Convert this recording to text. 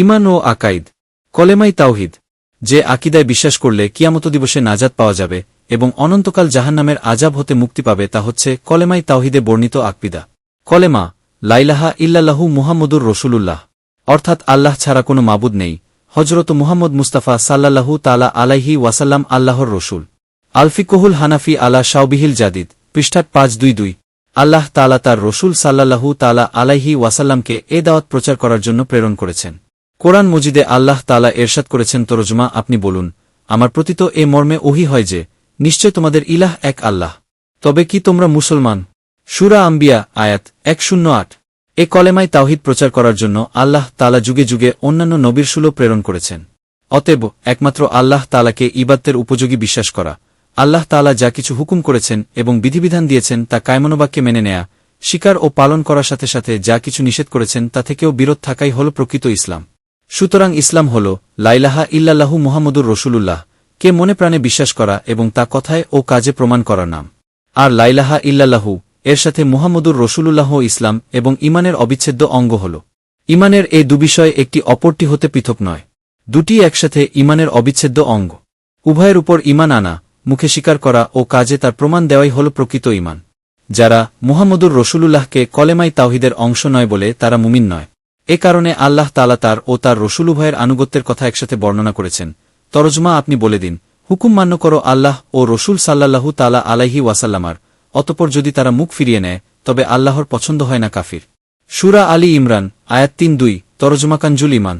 ইমান ও আকাইদ, কলেমাই তাওহিদ, যে আকিদায় বিশ্বাস করলে কিয়ামত দিবসে নাজাদ পাওয়া যাবে এবং অনন্তকাল জাহান্নামের আজাব হতে মুক্তি পাবে তা হচ্ছে কলেমাই তাওহিদে বর্ণিত আকবিদা কলেমা, লাইলাহা ইল্লাল্লাহু মুহাম্মদুর রসুলুল্লাহ, অর্থাৎ আল্লাহ ছাড়া কোনো মাবুদ নেই হজরত মুহাম্মদ মুস্তাফা সাল্লাল্লাহু তালা আলাইহি ওয়াসাল্লাম আল্লাহর রসুল। আলফিকহুল হানাফি আলা শাওবিহিল জাদিদ পৃষ্ঠাট পাঁচ দুই দুই। আল্লাহ তালা তার রসুল সাল্লাল্লাহু তালা আলাইহি ওয়াসাল্লামকে এ দাওয়াত প্রচার করার জন্য প্রেরণ করেছেন। কোরআন মজিদে আল্লাহ তালা এরশাদ করেছেন তরজমা, আপনি বলুন, আমার প্রতি তো এ মর্মে ওহি হয় যে, নিশ্চয় তোমাদের ইলাহ এক আল্লাহ। তবে কি তোমরা মুসলমান? সুরা আম্বিয়া, আয়াত এক শূন্য আট। এ কলেমায় তাওহিদ প্রচার করার জন্য আল্লাহ তালা যুগে যুগে অন্যান্য নবীর সুলো প্রেরণ করেছেন। অতএব, একমাত্র আল্লাহ তালাকে ইবাত্তের উপযোগী বিশ্বাস করা, আল্লাহ তালা যা কিছু হুকুম করেছেন এবং বিধিবিধান দিয়েছেন তা কায়মনোবাক্যে মেনে নেয়া স্বীকার ও পালন করার সাথে সাথে যা কিছু নিষেধ করেছেন তা থেকেও বিরোধ থাকাই হল প্রকৃত ইসলাম। সুতরাং ইসলাম হল, লাইলাহা ইল্লাল্লাহু মুহাম্মদুর রসুলুল্লাহ। কে মনে প্রাণে বিশ্বাস করা এবং তা কথায় ও কাজে প্রমাণ করার নাম। আর লাইলাহা ইল্লাল্লাহু, এর সাথে মুহাম্মদুর রসুলুল্লাহ ইসলাম এবং ইমানের অবিচ্ছেদ্য অঙ্গ হল। ইমানের এই দুবিষয় একটি অপরটি হতে পৃথক নয়। দুটি একসাথে ইমানের অবিচ্ছেদ্য অঙ্গ। উভয়ের উপর ইমান আনা, মুখে স্বীকার করা ও কাজে তার প্রমাণ দেওয়াই হল প্রকৃত ইমান যারা মুহাম্মদুর রসুলুল্লাহকে কলেমাই তাওহিদের অংশ নয় বলে তারা মুমিন নয়। এ কারণে আল্লাহ তালা তার ও তার রসুল উভয়ের আনুগত্যের কথা একসাথে বর্ণনা করেছেন। তরজমা আপনি বলে দিন, হুকুম মান্য করো আল্লাহ ও রসুল সাল্লাহু তালা আলাইহি ওয়াসাল্লামার, অতপর যদি তারা মুখ ফিরিয়ে নেয়, তবে আল্লাহর পছন্দ হয় না কাফির। সুরা আলী ইমরান, আয়াত তিন দুই তরজমা কাঞ্জুল ইমান